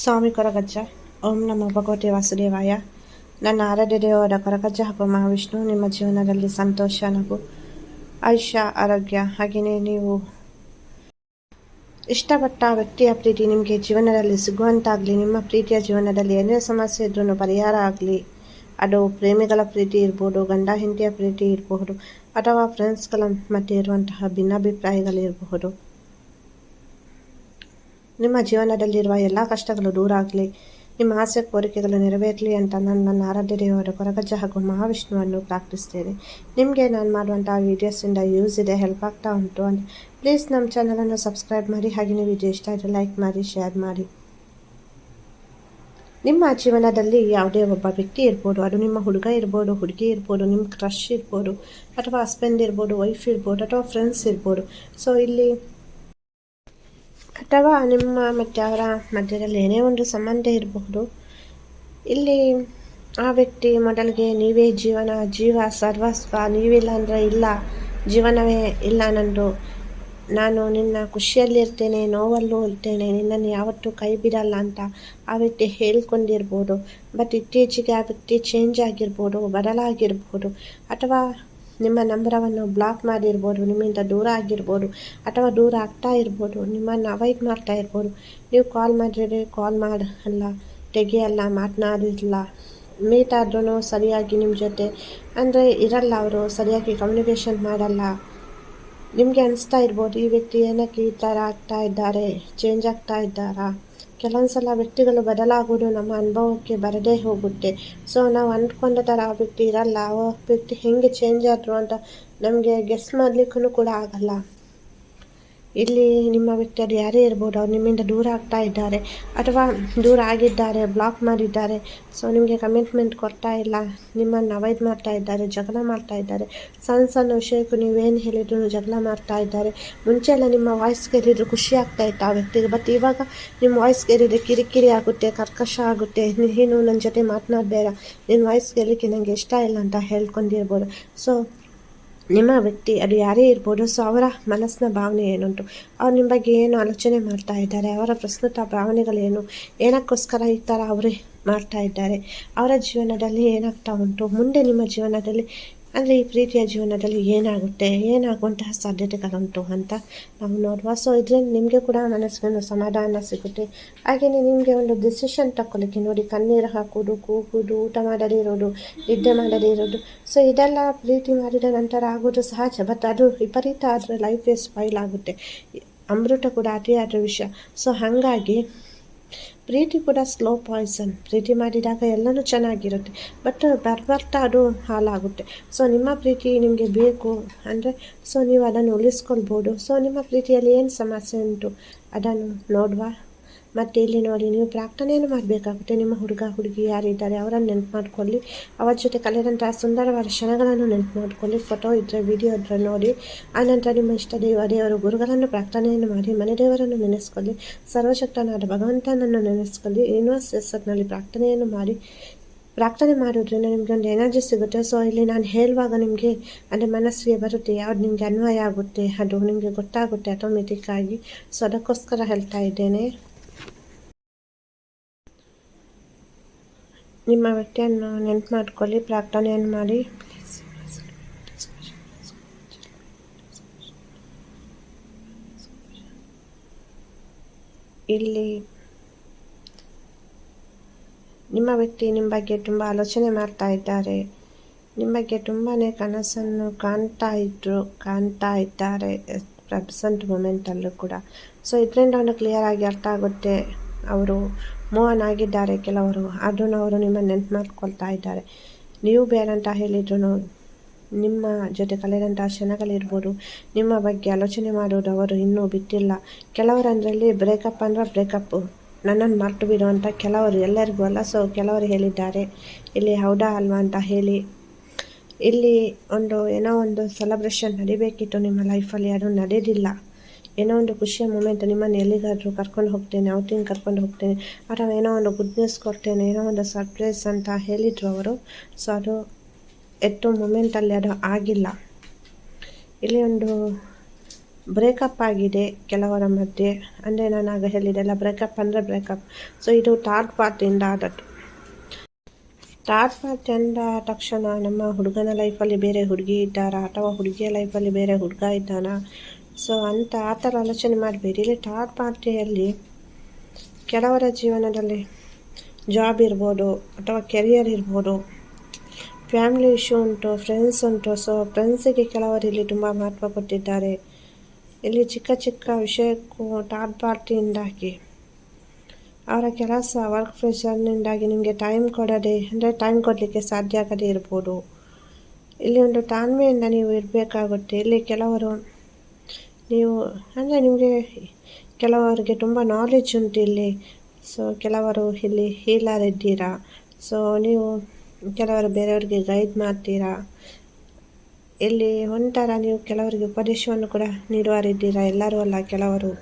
ಸ್ವಾಮಿ ಕೊರಗಜ್ಜ. ಓಂ ನಮ ಭಗವತಿ ವಾಸುದೇವಾಯ. ನನ್ನ ಆರಾಧ್ಯ ದೇವರ ಕೊರಗಜ್ಜ ಹಾಗೂ ಮಹಾವಿಷ್ಣು, ನಿಮ್ಮ ಜೀವನದಲ್ಲಿ ಸಂತೋಷ, ನಗು, ಆಯುಷ್ಯ, ಆರೋಗ್ಯ ಹಾಗೆಯೇ ನೀವು ಇಷ್ಟಪಟ್ಟ ವ್ಯಕ್ತಿಯ ಪ್ರೀತಿ ನಿಮಗೆ ಜೀವನದಲ್ಲಿ ಸಿಗುವಂತಾಗಲಿ ನಿಮ್ಮ ಪ್ರೀತಿಯ ಜೀವನದಲ್ಲಿ ಏನೇ ಸಮಸ್ಯೆ ಇದ್ರೂ ಪರಿಹಾರ ಆಗಲಿ. ಅದು ಪ್ರೇಮಿಗಳ ಪ್ರೀತಿ ಇರ್ಬೋದು, ಗಂಡ ಹೆಂಡತಿಯ ಪ್ರೀತಿ ಇರಬಹುದು ಅಥವಾ ಫ್ರೆಂಡ್ಸ್ಗಳ ಮಧ್ಯೆ ಇರುವಂತಹ ಭಿನ್ನಾಭಿಪ್ರಾಯಗಳಿರಬಹುದು ನಿಮ್ಮ ಜೀವನದಲ್ಲಿರುವ ಎಲ್ಲ ಕಷ್ಟಗಳು ದೂರ ಆಗಲಿ, ನಿಮ್ಮ ಆಸೆ ಕೋರಿಕೆಗಳು ನೆರವೇರಲಿ ಅಂತ ನಾನು ನನ್ನ ಆರಾಧ್ಯ ದೇವರ ಕೊರಗಜ್ಜ ಹಾಗೂ ಮಹಾವಿಷ್ಣುವನ್ನು ಪ್ರಾರ್ಥಿಸ್ತೇನೆ ನಿಮಗೆ ನಾನು ಮಾಡುವಂಥ ವೀಡಿಯೋಸಿಂದ ಯೂಸ್ ಇದೆ ಹೆಲ್ಪ್ ಆಗ್ತಾ ಉಂಟು ಅಂತ. ಪ್ಲೀಸ್ ನಮ್ಮ ಚಾನಲನ್ನು ಸಬ್ಸ್ಕ್ರೈಬ್ ಮಾಡಿ, ಹಾಗೆ ನೀವು ವಿಡಿಯೋ ಇಷ್ಟ ಆದರೆ ಲೈಕ್ ಮಾಡಿ ಶೇರ್ ಮಾಡಿ. ನಿಮ್ಮ ಜೀವನದಲ್ಲಿ ಯಾವುದೇ ಒಬ್ಬ ವ್ಯಕ್ತಿ ಇರ್ಬೋದು, ಅದು ನಿಮ್ಮ ಹುಡುಗ ಇರ್ಬೋದು, ಹುಡುಗಿ ಇರ್ಬೋದು, ನಿಮ್ಮ ಕ್ರಶ್ ಇರ್ಬೋದು, ಅಥವಾ ಹಸ್ಬೆಂಡ್ ಇರ್ಬೋದು ವೈಫ್ ಇರ್ಬೋದು, ಅಥವಾ ಫ್ರೆಂಡ್ಸ್ ಇರ್ಬೋದು. ಸೊ ಇಲ್ಲಿ ಅಥವಾ ನಿಮ್ಮ ಮತ್ತು ಅವರ ಮಧ್ಯದಲ್ಲಿ ಏನೇ ಒಂದು ಸಂಬಂಧ ಇರಬಹುದು, ಇಲ್ಲಿ ಆ ವ್ಯಕ್ತಿ ಮೊದಲಿಗೆ ನೀವೇ ಜೀವನ, ಜೀವ ಸರ್ವಸ್ವ, ನೀವಿಲ್ಲ ಅಂದರೆ ಇಲ್ಲ, ಜೀವನವೇ ಇಲ್ಲ ನಂದು. ನಾನು ನಿನ್ನ ಖುಷಿಯಲ್ಲಿರ್ತೇನೆ ನೋವಲ್ಲೂ ಇರ್ತೇನೆ, ನಿನ್ನನ್ನು ಯಾವತ್ತೂ ಕೈ ಬಿಡಲ್ಲ ಅಂತ ಆ ವ್ಯಕ್ತಿ ಹೇಳ್ಕೊಂಡಿರ್ಬೋದು. ಬಟ್ ಇತ್ತೀಚೆಗೆ ಆ ವ್ಯಕ್ತಿ ಚೇಂಜ್ ಆಗಿರ್ಬೋದು, ಬದಲಾಗಿರ್ಬೋದು. ಅಥವಾ ನಿಮ್ಮ ನಂಬರವನ್ನು ಬ್ಲಾಕ್ ಮಾಡಿರ್ಬೋದು, ನಿಮ್ಮಿಂದ ದೂರ ಆಗಿರ್ಬೋದು ಅಥವಾ ದೂರ ಆಗ್ತಾ ಇರ್ಬೋದು, ನಿಮ್ಮನ್ನು ಅವಾಯ್ಡ್ ಮಾಡ್ತಾ ಇರ್ಬೋದು. ನೀವು ಕಾಲ್ ಮಾಡಿದ್ರೆ ಕಾಲ್ ಮಾಡಲ್ಲ, ತೆಗೆಯಲ್ಲ, ಮಾತನಾಡಿಲ್ಲ. ಮೀಟ್ ಆದ್ರೂ ಸರಿಯಾಗಿ ನಿಮ್ಮ ಜೊತೆ ಅಂದರೆ ಇರಲ್ಲ ಅವರು, ಸರಿಯಾಗಿ ಕಮ್ಯುನಿಕೇಷನ್ ಮಾಡಲ್ಲ. ನಿಮಗೆ ಅನಿಸ್ತಾ ಇರ್ಬೋದು, ಈ ವ್ಯಕ್ತಿ ಏನಕ್ಕೆ ಈ ಥರ ಆಗ್ತಾ ಇದ್ದಾರೆ ಚೇಂಜ್ ಆಗ್ತಾ ಇದ್ದಾರಾ? ಕೆಲವೊಂದು ಸಲ ವ್ಯಕ್ತಿಗಳು ಬದಲಾಗೋದು ನಮ್ಮ ಅನುಭವಕ್ಕೆ ಬರದೇ ಹೋಗುತ್ತೆ. ಸೊ ನಾವು ಅಂದ್ಕೊಂಡ ಥರ ಆ ವ್ಯಕ್ತಿ ಇರಲ್ಲ, ಆ ವ್ಯಕ್ತಿ ಹೆಂಗೆ ಚೇಂಜ್ ಆದರು ಅಂತ ನಮಗೆ ಗೆಸ್ ಮಾಡಲಿಕ್ಕೂ ಕೂಡ ಆಗಲ್ಲ. ಇಲ್ಲಿ ನಿಮ್ಮ ವ್ಯಕ್ತಿಯರು ಯಾರೇ ಇರ್ಬೋದು, ಅವ್ರು ನಿಮ್ಮಿಂದ ದೂರ ಆಗ್ತಾ ಇದ್ದಾರೆ ಅಥವಾ ದೂರ ಆಗಿದ್ದಾರೆ ಬ್ಲಾಕ್ ಮಾಡಿದ್ದಾರೆ. ಸೊ ನಿಮಗೆ ಕಮಿಟ್ಮೆಂಟ್ ಕೊಡ್ತಾ ಇಲ್ಲ, ನಿಮ್ಮನ್ನು ಅವಾಯ್ಡ್ ಮಾಡ್ತಾ ಇದ್ದಾರೆ, ಜಗಳ ಮಾಡ್ತಾ ಇದ್ದಾರೆ. ಸಣ್ಣ ಸಣ್ಣ ವಿಷಯಕ್ಕೂ ನೀವೇನು ಹೇಳಿದ್ರು ಜಗಳ ಮಾಡ್ತಾ ಇದ್ದಾರೆ. ಮುಂಚೆ ಎಲ್ಲ ನಿಮ್ಮ ವಾಯ್ಸ್ ಕೇಳಿದ್ರು ಖುಷಿ ಆಗ್ತಾ ಇತ್ತು ಆ ವ್ಯಕ್ತಿಗೆ. ಬಟ್ ಇವಾಗ ನಿಮ್ಮ ವಾಯ್ಸ್ ಕೇಳಿದ್ರೆ ಕಿರಿಕಿರಿ ಆಗುತ್ತೆ, ಕರ್ಕಶ ಆಗುತ್ತೆ. ನೀನು ನನ್ನ ಜೊತೆ ಮಾತನಾಡಬೇಡ. ನಿನ್ನ ವಾಯ್ಸ್ ಕೇಳಲಿಕ್ಕೆ ನನಗೆ ಇಷ್ಟ ಇಲ್ಲ ಅಂತ ಹೇಳ್ಕೊಂಡಿರ್ಬೋದು. ಸೊ ನಿಮ್ಮ ವ್ಯಕ್ತಿ, ಅದು ಯಾರೇ ಇರ್ಬೋದು, ಸೊ ಅವರ ಮನಸ್ಸಿನ ಭಾವನೆ ಏನುಂಟು? ಅವ್ರು ನಿಮ್ಮ ಬಗ್ಗೆ ಏನು ಆಲೋಚನೆ ಮಾಡ್ತಾ ಇದ್ದಾರೆ? ಅವರ ಪ್ರಸ್ತುತ ಭಾವನೆಗಳೇನು? ಏನಕ್ಕೋಸ್ಕರ ಈ ಥರ ಅವರೇ ಮಾಡ್ತಾ ಇದ್ದಾರೆ? ಅವರ ಜೀವನದಲ್ಲಿ ಏನಾಗ್ತಾ ಉಂಟು? ಮುಂದೆ ನಿಮ್ಮ ಜೀವನದಲ್ಲಿ ಅಂದರೆ ಈ ಪ್ರೀತಿಯ ಜೀವನದಲ್ಲಿ ಏನಾಗುತ್ತೆ, ಏನಾಗುವಂತಹ ಸಾಧ್ಯತೆಗಳುಂಟು ಅಂತ ನಾವು ನೋಡುವ. ಸೊ ಇದರಿಂದ ನಿಮಗೆ ಕೂಡ ಮನಸ್ಸಿಗೆ ಸಮಾಧಾನ ಸಿಗುತ್ತೆ. ಹಾಗೆಯೇ ನಿಮಗೆ ಒಂದು ಡಿಸಿಷನ್ ತಗೊಳ್ಳಿಕ್ಕೆ ನೋಡಿ, ಕಣ್ಣೀರು ಹಾಕೋದು, ಕೂಗೋದು, ಊಟ ಮಾಡದೇ ಇರೋದು ನಿದ್ದೆ ಮಾಡದೇ ಇರೋದು ಸೊ ಇದೆಲ್ಲ ಪ್ರೀತಿ ಮಾಡಿದ ನಂತರ ಆಗೋದು ಸಹಜ ಬಟ್ ಅದು ವಿಪರೀತ ಆದರೆ ಲೈಫೇ ಸ್ಪೈಲ್ ಆಗುತ್ತೆ. ಅಮೃತ ಕೂಡ ಅತಿಯಾದ ವಿಷಯ. ಸೊ ಹಾಗಾಗಿ ಪ್ರೀತಿ ಕೂಡ ಸ್ಲೋ ಪಾಯ್ಸನ್ ಪ್ರೀತಿ ಮಾಡಿದಾಗ ಎಲ್ಲನೂ ಚೆನ್ನಾಗಿರುತ್ತೆ. ಬಟ್ ಬರ್ಬರ್ತಾ ಅದು ಹಾಲಾಗುತ್ತೆ ಸೊ ನಿಮ್ಮ ಪ್ರೀತಿ ನಿಮಗೆ ಬೇಕು ಅಂದರೆ ಸೊ ನೀವು ಅದನ್ನು ಉಳಿಸ್ಕೊಳ್ಬೋದು. ಸೊ ನಿಮ್ಮ ಪ್ರೀತಿಯಲ್ಲಿ ಏನು ಸಮಸ್ಯೆ ಉಂಟು? ಅದನ್ನು ನೋಡುವ. ಮತ್ತು ಇಲ್ಲಿ ನೋಡಿ, ನೀವು ಪ್ರಾರ್ಥನೆಯನ್ನು ಮಾಡಬೇಕಾಗುತ್ತೆ. ನಿಮ್ಮ ಹುಡುಗ, ಹುಡುಗಿ ಯಾರಿದ್ದಾರೆ ಅವರನ್ನು ನೆನಪು ಮಾಡ್ಕೊಳ್ಳಿ. ಅವರ ಜೊತೆ ಕಳೆದಂತಹ ಸುಂದರವಾದ ಕ್ಷಣಗಳನ್ನು ನೆನಪು ಮಾಡ್ಕೊಳ್ಳಿ. ಫೋಟೋ ಇದ್ದರೆ ವಿಡಿಯೋ ಇದ್ದರೆ ನೋಡಿ. ಆನಂತರ ನಿಮ್ಮ ಇಷ್ಟ ದೇವ, ದೇವರು ಗುರುಗಳನ್ನು ಪ್ರಾರ್ಥನೆಯನ್ನು ಮಾಡಿ, ಮನೆ ದೇವರನ್ನು ನೆನೆಸ್ಕೊಳ್ಳಿ. ಸರ್ವಶಕ್ತನಾದ ಭಗವಂತನನ್ನು ನೆನೆಸ್ಕೊಳ್ಳಿ. ಯೂನಿವರ್ಸ್ ಹೆಸರಿನಲ್ಲಿ ಪ್ರಾರ್ಥನೆಯನ್ನು ಮಾಡಿ. ಪ್ರಾರ್ಥನೆ ಮಾಡೋದ್ರಿಂದ ನಿಮಗೆ ಒಂದು ಎನರ್ಜಿ ಸಿಗುತ್ತೆ. ಸೊ ಇಲ್ಲಿ ನಾನು ಹೇಳುವಾಗ ನಿಮಗೆ ಅಂದರೆ ಮನಸ್ಸಿಗೆ ಬರುತ್ತೆ, ಯಾವ್ದು ನಿಮಗೆ ಅನ್ವಯ ಆಗುತ್ತೆ, ಅದು ನಿಮಗೆ ಗೊತ್ತಾಗುತ್ತೆ ಆಟೋಮೆಟಿಕ್ಕಾಗಿ ಸೊ ಅದಕ್ಕೋಸ್ಕರ ಹೇಳ್ತಾ ಇದ್ದೇನೆ. ನಿಮ್ಮ ವ್ಯಕ್ತಿಯನ್ನು ನೆನ್ಪು ಮಾಡ್ಕೊಳ್ಳಿ, ಪ್ರಾರ್ಥನೆಯನ್ನು ಮಾಡಿ. ಇಲ್ಲಿ ನಿಮ್ಮ ವ್ಯಕ್ತಿ ನಿಮ್ಮ ಬಗ್ಗೆ ತುಂಬ ಆಲೋಚನೆ ಮಾಡ್ತಾ ಇದ್ದಾರೆ. ನಿಮ್ಮ ಬಗ್ಗೆ ತುಂಬಾ ಕನಸನ್ನು ಕಾಣ್ತಾ ಇದ್ರು, ಕಾಣ್ತಾ ಇದ್ದಾರೆ ಪ್ರೆಸೆಂಟ್ ಮೂಮೆಂಟಲ್ಲೂ ಕೂಡ. ಸೊ ಇದರಿಂದ ಅವನು ಕ್ಲಿಯರ್ ಆಗಿ ಅರ್ಥ ಆಗುತ್ತೆ. ಅವರು ಮೂವನ್ ಆಗಿದ್ದಾರೆ ಕೆಲವರು. ಆದರೂ ಅವರು ನಿಮ್ಮನ್ನು ನೆನ್ಪು ಮಾಡ್ಕೊಳ್ತಾ ಇದ್ದಾರೆ. ನೀವು ಬೇರಂತ ಹೇಳಿದ್ರು ನಿಮ್ಮ ಜೊತೆ ಕಳೆದಂಥ ಕ್ಷಣಗಳಿರ್ಬೋದು. ನಿಮ್ಮ ಬಗ್ಗೆ ಆಲೋಚನೆ ಮಾಡೋದು ಅವರು ಇನ್ನೂ ಬಿಟ್ಟಿಲ್ಲ. ಕೆಲವರಂದರಲ್ಲಿ ಬ್ರೇಕಪ್ ಅಂದರೆ ಬ್ರೇಕಪ್ಪು ನನ್ನನ್ನು ಮರ್ತು ಬಿಡು ಅಂತ ಕೆಲವರು ಎಲ್ಲರಿಗೂ ಅಲ್ಲ ಸೊ ಕೆಲವರು ಹೇಳಿದ್ದಾರೆ. ಇಲ್ಲಿ ಹೌದಾ ಅಲ್ವಾ ಅಂತ ಹೇಳಿ. ಇಲ್ಲಿ ಒಂದು ಏನೋ ಒಂದು ಸೆಲೆಬ್ರೇಷನ್ ನಡಿಬೇಕಿತ್ತು ನಿಮ್ಮ ಲೈಫಲ್ಲಿ ಅದು ನಡೆದಿಲ್ಲ. ಏನೋ ಒಂದು ಖುಷಿಯ ಮೂಮೆಂಟ್ ನಿಮ್ಮನ್ನು ಎಲ್ಲಿಗಾದರೂ ಕರ್ಕೊಂಡು ಹೋಗ್ತೇನೆ ಔಟಿಂಗ್ ಕರ್ಕೊಂಡು ಹೋಗ್ತೇನೆ, ಅಥವಾ ಏನೋ ಒಂದು ಗುಡ್ ನ್ಯೂಸ್ ಕೊಡ್ತೇನೆ, ಏನೋ ಒಂದು ಸರ್ಪ್ರೈಸ್ ಅಂತ ಹೇಳಿದರು ಅವರು. ಸೊ ಅದು ಎತ್ತು ಮೂಮೆಂಟಲ್ಲಿ ಅದು ಆಗಿಲ್ಲ. ಇಲ್ಲಿ ಒಂದು ಬ್ರೇಕಪ್ ಆಗಿದೆ ಕೆಲವರ ಮಧ್ಯೆ. ಅಂದರೆ ನಾನು ಆಗ ಹೇಳಿದೆಲ್ಲ ಬ್ರೇಕಪ್ ಅಂದರೆ ಬ್ರೇಕಪ್ ಸೊ ಇದು ಥರ್ಡ್ ಪಾರ್ಟಿಯಿಂದ ಆದದ್ದು. ಥರ್ಡ್ ಪಾರ್ಟಿ ಅಂದ ತಕ್ಷಣ ನಮ್ಮ ಹುಡುಗನ ಲೈಫಲ್ಲಿ ಬೇರೆ ಹುಡುಗಿ ಇದ್ದಾರಾ, ಅಥವಾ ಹುಡುಗಿಯ ಲೈಫಲ್ಲಿ ಬೇರೆ ಹುಡುಗ ಇದ್ದಾನಾ? ಸೊ ಅಂತ ಆ ಥರ ಆಲೋಚನೆ ಮಾಡಬೇಡಿ. ಇಲ್ಲಿ ಥರ್ಡ್ ಪಾರ್ಟಿಯಲ್ಲಿ ಕೆಲವರ ಜೀವನದಲ್ಲಿ ಜಾಬ್ ಇರ್ಬೋದು ಅಥವಾ ಕೆರಿಯರ್ ಇರ್ಬೋದು ಫ್ಯಾಮಿಲಿ ಇಶ್ಯೂ ಉಂಟು ಫ್ರೆಂಡ್ಸ್ ಉಂಟು. ಸೊ ಫ್ರೆಂಡ್ಸಿಗೆ ಕೆಲವರು ಇಲ್ಲಿ ತುಂಬ ಮಹತ್ವ ಕೊಟ್ಟಿದ್ದಾರೆ. ಇಲ್ಲಿ ಚಿಕ್ಕ ಚಿಕ್ಕ ವಿಷಯಕ್ಕೂ ಥರ್ಡ್ ಪಾರ್ಟಿಯಿಂದಾಗಿ ಅವರ ಕೆಲಸ ವರ್ಕ್ ಪ್ರೆಷರ್ನಿಂದಾಗಿ ನಿಮಗೆ ಟೈಮ್ ಕೊಡದೆ, ಅಂದರೆ ಟೈಮ್ ಕೊಡಲಿಕ್ಕೆ ಸಾಧ್ಯ ಆಗದೇ ಇರ್ಬೋದು. ಇಲ್ಲಿ ಒಂದು ತಾಳ್ಮೆಯಿಂದ ನೀವು ಇರಬೇಕಾಗುತ್ತೆ. ಇಲ್ಲಿ ಕೆಲವರು ನೀವು, ಅಂದರೆ ನಿಮಗೆ ಕೆಲವರಿಗೆ ತುಂಬ ನಾಲೆಜ್ ಉಂಟು ಇಲ್ಲಿ. ಸೊ ಕೆಲವರು ಇಲ್ಲಿ ಹೀಲರ್ ಇದ್ದೀರಾ ಸೊ ನೀವು ಕೆಲವರು ಬೇರೆಯವರಿಗೆ ಗೈಡ್ ಮಾಡ್ತೀರಾ? ಇಲ್ಲಿ ಒಂಥರ ನೀವು ಕೆಲವರಿಗೆ ಉಪದೇಶವನ್ನು ಕೂಡ ನೀಡುವರಿದ್ದೀರಾ ಎಲ್ಲರೂ ಅಲ್ಲ ಕೆಲವರು?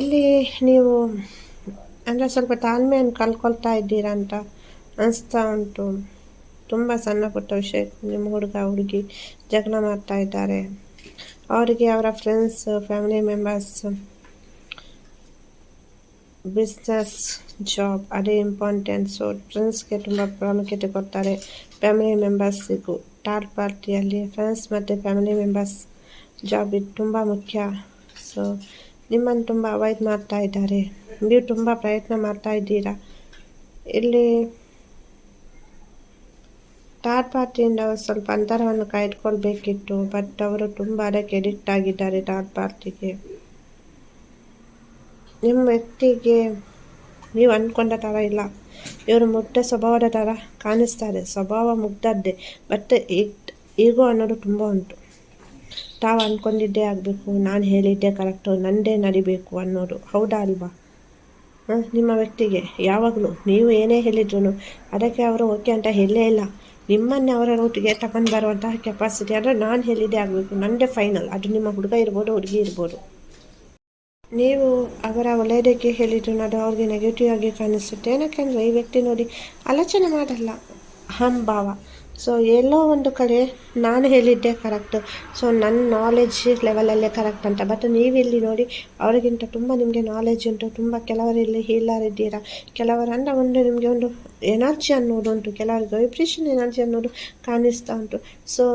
ಇಲ್ಲಿ ನೀವು, ಅಂದರೆ ಸ್ವಲ್ಪ ತಾಳ್ಮೆಯನ್ನು ಕಲ್ಕೊಳ್ತಾ ಇದ್ದೀರಾ ಅಂತ ಅನಿಸ್ತಾ ಉಂಟು. ತುಂಬ ಸಣ್ಣ ಪುಟ್ಟ ವಿಷಯ, ನಿಮ್ಮ ಹುಡುಗ ಹುಡುಗಿ ಜಗಳ ಮಾಡ್ತಾ ಇದ್ದಾರೆ. ಅವರಿಗೆ ಅವರ friends family members business job ಅದೇ ಇಂಪಾರ್ಟೆಂಟ್ ಸೊ ಫ್ರೆಂಡ್ಸ್ಗೆ ತುಂಬ ಪ್ರಾಮುಖ್ಯತೆ ಕೊಡ್ತಾರೆ. ಫ್ಯಾಮಿಲಿ ಮೆಂಬರ್ಸಿಗೂ ಥರ್ಡ್ ಪಾರ್ಟಿಯಲ್ಲಿ ಫ್ರೆಂಡ್ಸ್ ಮತ್ತು ಫ್ಯಾಮಿಲಿ ಮೆಂಬರ್ಸ್ ಜಾಬ್ ಇದು ತುಂಬ ಮುಖ್ಯ. ಸೊ ನಿಮ್ಮನ್ನು ತುಂಬ ಅವಾಯ್ಡ್ ಮಾಡ್ತಾ ಇದ್ದಾರೆ. ನೀವು ತುಂಬ ಪ್ರಯತ್ನ ಮಾಡ್ತಾ ಇದ್ದೀರಾ. ಇಲ್ಲಿ ಥರ್ಡ್ ಪಾರ್ಟಿಯಿಂದ ಸ್ವಲ್ಪ ಅಂತರವನ್ನು ಕಾಯ್ದುಕೊಳ್ಬೇಕಿತ್ತು ಬಟ್ ಅವರು ತುಂಬ ಅದಕ್ಕೆ ಎಡಿಕ್ಟ್ ಆಗಿದ್ದಾರೆ ಟಾರ್ ಪಾರ್ಟಿಗೆ. ನಿಮ್ಮ ವ್ಯಕ್ತಿಗೆ ನೀವು ಅಂದ್ಕೊಂಡ ಥರ ಇಲ್ಲ. ಇವರು ಮುಗ್ಧ ಸ್ವಭಾವದ ಥರ ಕಾಣಿಸ್ತಾರೆ. ಸ್ವಭಾವ ಮುಗ್ಧದ್ದೇ ಬಟ್ ಈಗೋ ಅನ್ನೋದು ತುಂಬ ಉಂಟು. ತಾವು ಅಂದ್ಕೊಂಡಿದ್ದೇ ಆಗಬೇಕು, ನಾನು ಹೇಳಿದ್ದೆ ಕರೆಕ್ಟು ನನ್ನದೇ ನಡಿಬೇಕು ಅನ್ನೋದು. ಹೌದಾ ಅಲ್ವಾ? ನಿಮ್ಮ ವ್ಯಕ್ತಿಗೆ ಯಾವಾಗಲೂ ನೀವು ಏನೇ ಹೇಳಿದ್ರು ಅದಕ್ಕೆ ಅವರು ಓಕೆ ಅಂತ ಹೇಳಲೇ ಇಲ್ಲ. ನಿಮ್ಮನ್ನೇ ಅವರ ರೂಟಿಗೆ ತಗೊಂಡು ಬರುವಂತಹ ಕೆಪಾಸಿಟಿ ಅಂದರೆ ನಾನು ಹೇಳಿದೆ ಆಗಬೇಕು. ನನ್ನದೇ ಫೈನಲ್ ಅದು ನಿಮ್ಮ ಹುಡುಗ ಇರ್ಬೋದು, ಹುಡುಗಿ ಇರ್ಬೋದು. ನೀವು ಅವರ ಒಳ್ಳೆಯದಕ್ಕೆ ಹೇಳಿದ್ರು ಅದು ಅವ್ರಿಗೆ ನೆಗೆಟಿವ್ ಆಗಿ ಕಾಣಿಸುತ್ತೆ. ಏನಕ್ಕೆಂದರೆ ಈ ವ್ಯಕ್ತಿ ನೋಡಿ ಆಲೋಚನೆ ಮಾಡಲ್ಲ. ಭಾವ. ಸೊ ಎಲ್ಲೋ ಒಂದು ಕಡೆ ನಾನು ಹೇಳಿದ್ದೆ ಕರೆಕ್ಟು ಸೊ ನನ್ನ ನಾಲೆಜ್ ಲೆವೆಲಲ್ಲೇ ಕರೆಕ್ಟ್ ಅಂತ. ಬಟ್ ನೀವಿಲ್ಲಿ ನೋಡಿ, ಅವರಿಗಿಂತ ತುಂಬ ನಿಮಗೆ ನಾಲೆಜ್ ಉಂಟು. ತುಂಬ ಕೆಲವರಲ್ಲಿ ಇದ್ದೀರಾ? ಕೆಲವರು ಅಂದರೆ ಒಂದು ನಿಮಗೆ ಒಂದು ಎನರ್ಜಿ ಅನ್ನೋದು ಉಂಟು ಕೆಲವರಿಗೆ ವೈಬ್ರೇಷನ್ ಎನರ್ಜಿ ಅನ್ನೋದು ಕಾಣಿಸ್ತಾ ಉಂಟು. ಸೊ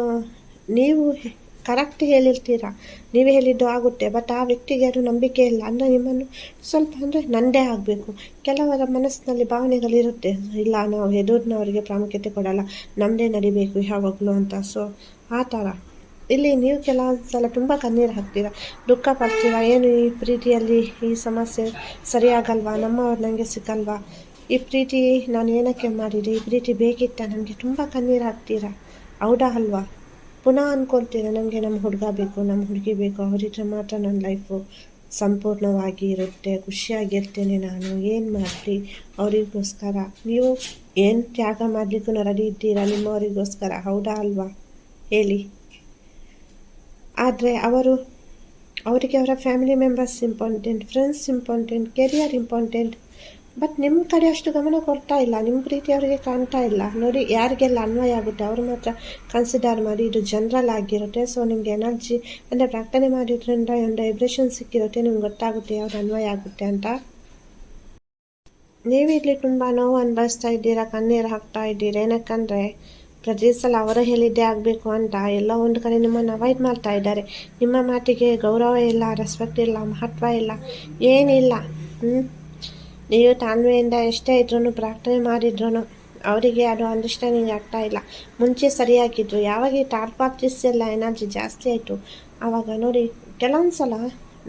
ನೀವು ಕರೆಕ್ಟ್ ಹೇಳಿರ್ತೀರಾ? ನೀವು ಹೇಳಿದ್ದು ಆಗುತ್ತೆ ಬಟ್ ಆ ವ್ಯಕ್ತಿಗೆ ಅದು ನಂಬಿಕೆ ಇಲ್ಲ. ಅಂದರೆ ನಿಮ್ಮನ್ನು ಸ್ವಲ್ಪ ಅಂದರೆ ನಂದೇ ಆಗಬೇಕು. ಕೆಲವರ ಮನಸ್ಸಿನಲ್ಲಿ ಭಾವನೆಗಳಿರುತ್ತೆ. ಇಲ್ಲ, ನಾವು ಎದುರಿನವರಿಗೆ ಪ್ರಾಮುಖ್ಯತೆ ಕೊಡಲ್ಲ ನಮ್ಮದೇ ನಡಿಬೇಕು ಯಾವಾಗಲೂ ಅಂತ. ಸೊ ಆ ಥರ. ಇಲ್ಲಿ ನೀವು ಕೆಲವೊಂದು ಸಲ ತುಂಬ ಕಣ್ಣೀರು ಹಾಕ್ತೀರ? ದುಃಖ ಪಡ್ತೀರಾ? ಏನು ಈ ಪ್ರೀತಿಯಲ್ಲಿ ಈ ಸಮಸ್ಯೆ ಸರಿಯಾಗಲ್ವಾ? ನಮ್ಮವ್ರು ನನಗೆ ಸಿಗಲ್ವಾ? ಈ ಪ್ರೀತಿ, ನಾನು ಏನಕ್ಕೆ ಮಾಡಿದೆ? ಈ ಪ್ರೀತಿ ಬೇಕಿತ್ತ? ನನಗೆ ತುಂಬ ಕಣ್ಣೀರು ಹಾಕ್ತೀರಾ? ಹೌದಾ ಅಲ್ವಾ? ಪುನಃ ಅಂದ್ಕೊಳ್ತೀನಿ ನನಗೆ ನಮ್ಮ ಹುಡುಗ ಬೇಕು, ನಮ್ಮ ಹುಡುಗಿ ಬೇಕು, ಅವರಿದ್ರೆ ಮಾತ್ರ ನನ್ನ ಲೈಫು ಸಂಪೂರ್ಣವಾಗಿ ಇರುತ್ತೆ, ಖುಷಿಯಾಗಿರ್ತೇನೆ ನಾನು, ಏನು ಮಾಡಲಿ? ಅವರಿಗೋಸ್ಕರ. ನೀವು ಏನು ತ್ಯಾಗ ಮಾಡಲಿಕ್ಕೂ ರೆಡಿ ಇದ್ದೀರಾ? ನಿಮ್ಮವರಿಗೋಸ್ಕರ, ಹೌದಾ ಅಲ್ವಾ? ಹೇಳಿ. ಆದರೆ ಅವರು, ಅವರಿಗೆ ಅವರ family members important friends important career important but ನಿಮ್ಮ ಕಡೆ ಅಷ್ಟು ಗಮನ ಕೊಡ್ತಾ ಇಲ್ಲ. ನಿಮ್ಮ ಪ್ರೀತಿ ಅವರಿಗೆ ಕಾಣ್ತಾ ಇಲ್ಲ. ನೋಡಿ, ಯಾರಿಗೆಲ್ಲ ಅನ್ವಯ ಆಗುತ್ತೆ, ಅವ್ರು ಮಾತ್ರ ಕನ್ಸಿಡರ್ ಮಾಡಿ ಇದು ಜನರಲ್ ಆಗಿರುತ್ತೆ. ಸೊ ನಿಮ್ಗೆ ಎನರ್ಜಿ ಅಂದರೆ ಪ್ರಾರ್ಥನೆ ಮಾಡಿದ್ರಿಂದ ಒಂದು ವೈಬ್ರೇಷನ್ ಸಿಕ್ಕಿರುತ್ತೆ. ನಿಮ್ಗೆ ಗೊತ್ತಾಗುತ್ತೆ ಯಾವ್ದು ಅನ್ವಯ ಆಗುತ್ತೆ ಅಂತ. ನೀವಿಲ್ಲಿ ತುಂಬ ನೋವು ಅನುಭವಿಸ್ತಾ ಇದ್ದೀರಾ, ಕಣ್ಣೀರು ಹಾಕ್ತಾ ಇದ್ದೀರಾ? ಏನಕ್ಕಂದರೆ ಪ್ರತಿ ಸಲ ಅವರು ಹೇಳಿದ್ದೇ ಆಗಬೇಕು ಅಂತ ಎಲ್ಲ ಒಂದು ಕಡೆ ನಿಮ್ಮನ್ನು ಅವಾಯ್ಡ್ ಮಾಡ್ತಾ ಇದ್ದಾರೆ. ನಿಮ್ಮ ಮಾತಿಗೆ ಗೌರವ ಇಲ್ಲ ರೆಸ್ಪೆಕ್ಟ್ ಇಲ್ಲ, ಮಹತ್ವ ಇಲ್ಲ, ಏನಿಲ್ಲ. ಹ್ಞೂ ನೀವು ತಾಳ್ಮೆಯಿಂದ ಎಷ್ಟೇ ಇದ್ರೂ ಪ್ರಾರ್ಥನೆ ಮಾಡಿದ್ರು ಅವರಿಗೆ ಅದು ಅಂಡರ್ಸ್ಟ್ಯಾಂಡಿಂಗ್ ಆಗ್ತಾ ಇಲ್ಲ. ಮುಂಚೆ ಸರಿಯಾಗಿದ್ರು. ಯಾವಾಗ ಈ ಟಾರ್ ಪಾರ್ಟಿಸ್ ಎಲ್ಲ ಎನರ್ಜಿ ಜಾಸ್ತಿ ಆಯಿತು ಆವಾಗ ನೋಡಿ ಕೆಲವೊಂದು ಸಲ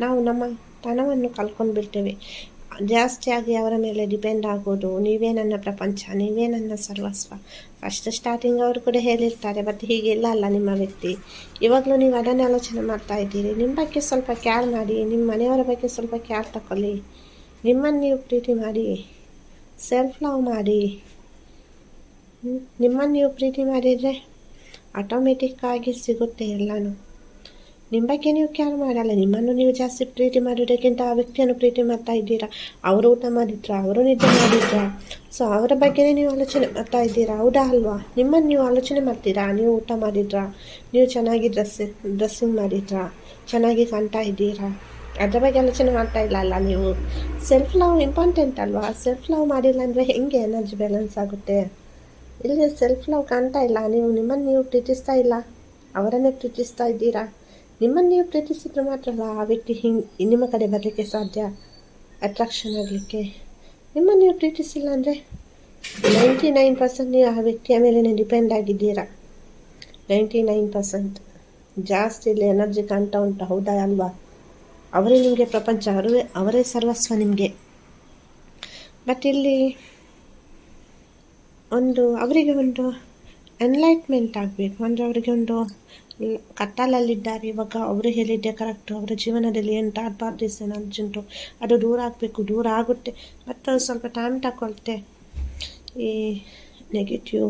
ನಾವು ನಮ್ಮ ತನವನ್ನು ಕಲ್ಕೊಂಡು ಬಿಡ್ತೇವೆ ಜಾಸ್ತಿಯಾಗಿ ಅವರ ಮೇಲೆ ಡಿಪೆಂಡ್ ಆಗೋದು, ನೀವೇ ನನ್ನ ಪ್ರಪಂಚ, ನೀವೇ ನನ್ನ ಸರ್ವಸ್ವ. ಫಸ್ಟ್ ಸ್ಟಾರ್ಟಿಂಗ್ ಅವರು ಕೂಡ ಹೇಳಿರ್ತಾರೆ, ಬಟ್ ಹೀಗೆಲ್ಲ ಅಲ್ಲ ನಿಮ್ಮ ವ್ಯಕ್ತಿ. ಇವಾಗಲೂ ನೀವು ಅದನ್ನೇ ಆಲೋಚನೆ ಮಾಡ್ತಾ ಇದ್ದೀರಿ. ನಿಮ್ಮ ಬಗ್ಗೆ ಸ್ವಲ್ಪ ಕ್ಯಾರ್ ಮಾಡಿ, ನಿಮ್ಮ ಮನೆಯವರ ಬಗ್ಗೆ ಸ್ವಲ್ಪ ಕ್ಯಾರ್ ತಗೊಳ್ಳಿ ನಿಮ್ಮನ್ನು ನೀವು ಪ್ರೀತಿ ಮಾಡಿ ಸೆಲ್ಫ್ ಲವ್ ಮಾಡಿ ನಿಮ್ಮನ್ನು ನೀವು ಪ್ರೀತಿ ಮಾಡಿದರೆ ಆಟೋಮೆಟಿಕ್ಕಾಗಿ ಸಿಗುತ್ತೆ ಎಲ್ಲನೂ. ನಿಮ್ಮ ಬಗ್ಗೆ ನೀವು ಕೇರ್ ಮಾಡಲ್ಲ, ನಿಮ್ಮನ್ನು ನೀವು ಜಾಸ್ತಿ ಪ್ರೀತಿ ಮಾಡೋದಕ್ಕಿಂತ ಆ ವ್ಯಕ್ತಿಯನ್ನು ಪ್ರೀತಿ ಮಾಡ್ತಾ ಇದ್ದೀರಾ? ಅವರು ಊಟ ಮಾಡಿದ್ರ? ಅವರು ನಿದ್ದೆ ಮಾಡಿದ್ರ? ಸೊ ಅವರ ಬಗ್ಗೆನೇ ನೀವು ಆಲೋಚನೆ ಮಾಡ್ತಾ ಇದ್ದೀರಾ? ಹೌದಾ ಅಲ್ವಾ? ನಿಮ್ಮನ್ನು ನೀವು ಆಲೋಚನೆ ಮಾಡ್ತೀರಾ? ನೀವು ಊಟ ಮಾಡಿದ್ರಾ? ನೀವು ಚೆನ್ನಾಗಿ ಡ್ರೆಸ್ ಡ್ರೆಸ್ಸಿಂಗ್ ಮಾಡಿದ್ರಾ? ಚೆನ್ನಾಗಿ ಕಾಣ್ತಾ ಇದ್ದೀರಾ? ಅದ್ರ ಬಗ್ಗೆ ಆಲೋಚನೆ ಮಾಡ್ತಾ ಇಲ್ಲ ಅಲ್ಲ, ನೀವು ಸೆಲ್ಫ್ ಲವ್ ಇಂಪಾರ್ಟೆಂಟ್ ಅಲ್ವಾ? ಸೆಲ್ಫ್ ಲವ್ ಮಾಡಿಲ್ಲ ಅಂದರೆ ಹೆಂಗೆ ಎನರ್ಜಿ ಬ್ಯಾಲೆನ್ಸ್ ಆಗುತ್ತೆ? ಇಲ್ಲಿ ಸೆಲ್ಫ್ ಲವ್ ಕಾಣ್ತಾ ಇಲ್ಲ. ನೀವು ನಿಮ್ಮನ್ನು ನೀವು ಪ್ರೀತಿಸ್ತಾ ಇಲ್ಲ. ಅವರನ್ನೇ ಪ್ರೀತಿಸ್ತಾ ಇದ್ದೀರಾ? ನಿಮ್ಮನ್ನು ನೀವು ಪ್ರೀತಿಸಿದ್ರೆ ಮಾತ್ರ ಅಲ್ಲ, ಆ ವ್ಯಕ್ತಿ ಹಿಂಗೆ ನಿಮ್ಮ ಕಡೆ ಬರಲಿಕ್ಕೆ ಸಾಧ್ಯ? ಅಟ್ರಾಕ್ಷನ್ ಆಗಲಿಕ್ಕೆ. ನಿಮ್ಮನ್ನು ನೀವು ಪ್ರೀತಿಸಿಲ್ಲ ಅಂದರೆ ನೈಂಟಿ ನೈನ್ ಪರ್ಸೆಂಟ್ ನೀವು ಆ ವ್ಯಕ್ತಿಯ ಮೇಲೆ ಡಿಪೆಂಡ್ ಆಗಿದ್ದೀರಾ? ನೈಂಟಿ ನೈನ್ ಪರ್ಸೆಂಟ್ ಜಾಸ್ತಿ ಇಲ್ಲಿ ಎನರ್ಜಿ ಕಾಣ್ತಾ ಉಂಟು, ಹೌದಾ ಅಲ್ವಾ? ಅವರೇ ನಿಮಗೆ ಪ್ರಪಂಚ, ಅವರೇ ಅವರೇ ಸರ್ವಸ್ವ ನಿಮಗೆ. ಬಟ್ ಇಲ್ಲಿ ಒಂದು, ಅವರಿಗೆ ಒಂದು ಎನ್ಲೈಟ್ಮೆಂಟ್ ಆಗಬೇಕು. ಅಂದರೆ ಅವರಿಗೆ ಒಂದು ಕತ್ತಲಲ್ಲಿದ್ದಾರೆ. ಇವಾಗ ಅವರು ಹೇಳಿದ್ದೆ ಕರೆಕ್ಟು ಅವರ ಜೀವನದಲ್ಲಿ ಏನು ಥಾಟ್ ಪಾರ್ಟೀಸ್ ಏನಾದ್ರು ಅದು ದೂರ ಆಗಬೇಕು, ದೂರ ಆಗುತ್ತೆ. ಮತ್ತು ಸ್ವಲ್ಪ ಟೈಮ್ ತಗೊಳ್ತೆ ಈ ನೆಗೆಟಿವ್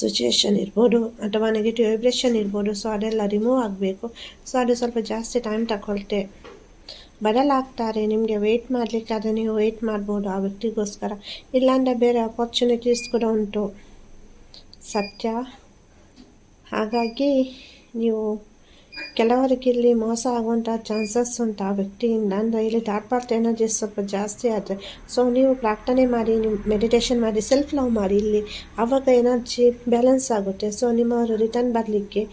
ಸಿಚುಯೇಷನ್ ಇರ್ಬೋದು, ಅಥವಾ ನೆಗೆಟಿವ್ ವೈಬ್ರೇಷನ್ ಇರ್ಬೋದು. ಸೊ ಅದೆಲ್ಲ ರಿಮೂವ್ ಆಗಬೇಕು. ಸೊ ಅದು ಸ್ವಲ್ಪ ಜಾಸ್ತಿ ಟೈಮ್ ತಗೊಳ್ತೆ ಬದಲಾಗ್ತಾರೆ ನಿಮಗೆ ವೆಯ್ಟ್ ಮಾಡಲಿಕ್ಕೆ ಆದರೆ ನೀವು ವೆಯ್ಟ್ ಮಾಡ್ಬೋದು ಆ ವ್ಯಕ್ತಿಗೋಸ್ಕರ. ಇಲ್ಲಾಂದರೆ ಬೇರೆ ಅಪರ್ಚುನಿಟೀಸ್ ಕೂಡ ಉಂಟು. ಸತ್ಯ. ಹಾಗಾಗಿ ನೀವು ಕೆಲವರಿಗೆ ಇಲ್ಲಿ ಮೋಸ ಆಗುವಂಥ ಚಾನ್ಸಸ್ ಉಂಟು ಆ ವ್ಯಕ್ತಿಯಿಂದ. ಅಂದರೆ ಇಲ್ಲಿ ಥರ್ಡ್ ಪಾರ್ಟ್ ಎನರ್ಜಿ ಸ್ವಲ್ಪ ಜಾಸ್ತಿ ಆದರೆ. ಸೊ ನೀವು ಪ್ರಾರ್ಥನೆ ಮಾಡಿ ನಿಮ್ಮ ಮೆಡಿಟೇಷನ್ ಮಾಡಿ ಸೆಲ್ಫ್ ಲವ್ ಮಾಡಿ. ಇಲ್ಲಿ ಆವಾಗ ಎನರ್ಜಿ ಬ್ಯಾಲೆನ್ಸ್ ಆಗುತ್ತೆ. ಸೊ ನಿಮ್ಮವರು ರಿಟರ್ನ್ ಬರಲಿಕ್ಕೆ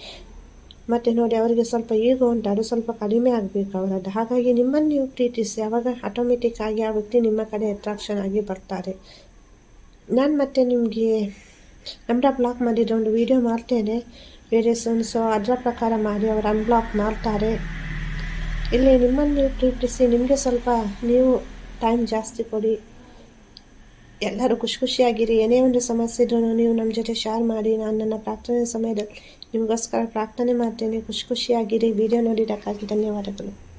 ಮತ್ತು ನೋಡಿ ಅವರಿಗೆ ಸ್ವಲ್ಪ ಈಗ ಉಂಟು, ಅದು ಸ್ವಲ್ಪ ಕಡಿಮೆ ಆಗಬೇಕು ಅವರದ್ದು. ಹಾಗಾಗಿ ನಿಮ್ಮನ್ನು ನೀವು ಪ್ರೀತಿಸಿ, ಅವಾಗ ಆಟೋಮೆಟಿಕ್ ಆಗಿ ಆ ವ್ಯಕ್ತಿ ನಿಮ್ಮ ಕಡೆ ಅಟ್ರಾಕ್ಷನ್ ಆಗಿ ಬರ್ತಾರೆ. ನಾನು ಮತ್ತೆ ನಿಮಗೆ ನಂಬರ್ ಬ್ಲಾಕ್ ಮಾಡಿದ ಒಂದು ವಿಡಿಯೋ ಮಾಡ್ತೇನೆ. ಬೇರೆ ಸೊ ಅದರ ಪ್ರಕಾರ ಮಾಡಿ ಅವರು ಅನ್ಬ್ಲಾಕ್ ಮಾಡ್ತಾರೆ. ಇಲ್ಲಿ ನಿಮ್ಮನ್ನು ನೀವು ಪ್ರೀತಿಸಿ, ನಿಮಗೆ ಸ್ವಲ್ಪ ನೀವು ಟೈಮ್ ಜಾಸ್ತಿ ಕೊಡಿ. ಎಲ್ಲರೂ ಖುಷಿ ಖುಷಿಯಾಗಿರಿ. ಏನೇ ಒಂದು ಸಮಸ್ಯೆ ಇದ್ರೂ ನೀವು ನಮ್ಮ ಜೊತೆ ಶೇರ್ ಮಾಡಿ. ನಾನು ನನ್ನ ಪ್ರಾರ್ಥನೆ ಸಮಯದಲ್ಲಿ ನಿಮಗೋಸ್ಕರ ಪ್ರಾರ್ಥನೆ ಮಾಡ್ತೇನೆ. ಖುಷಿ ಖುಷಿಯಾಗಿರಿ. ವಿಡಿಯೋ ನೋಡಿದ್ದಕ್ಕಾಗಿ ಧನ್ಯವಾದಗಳು.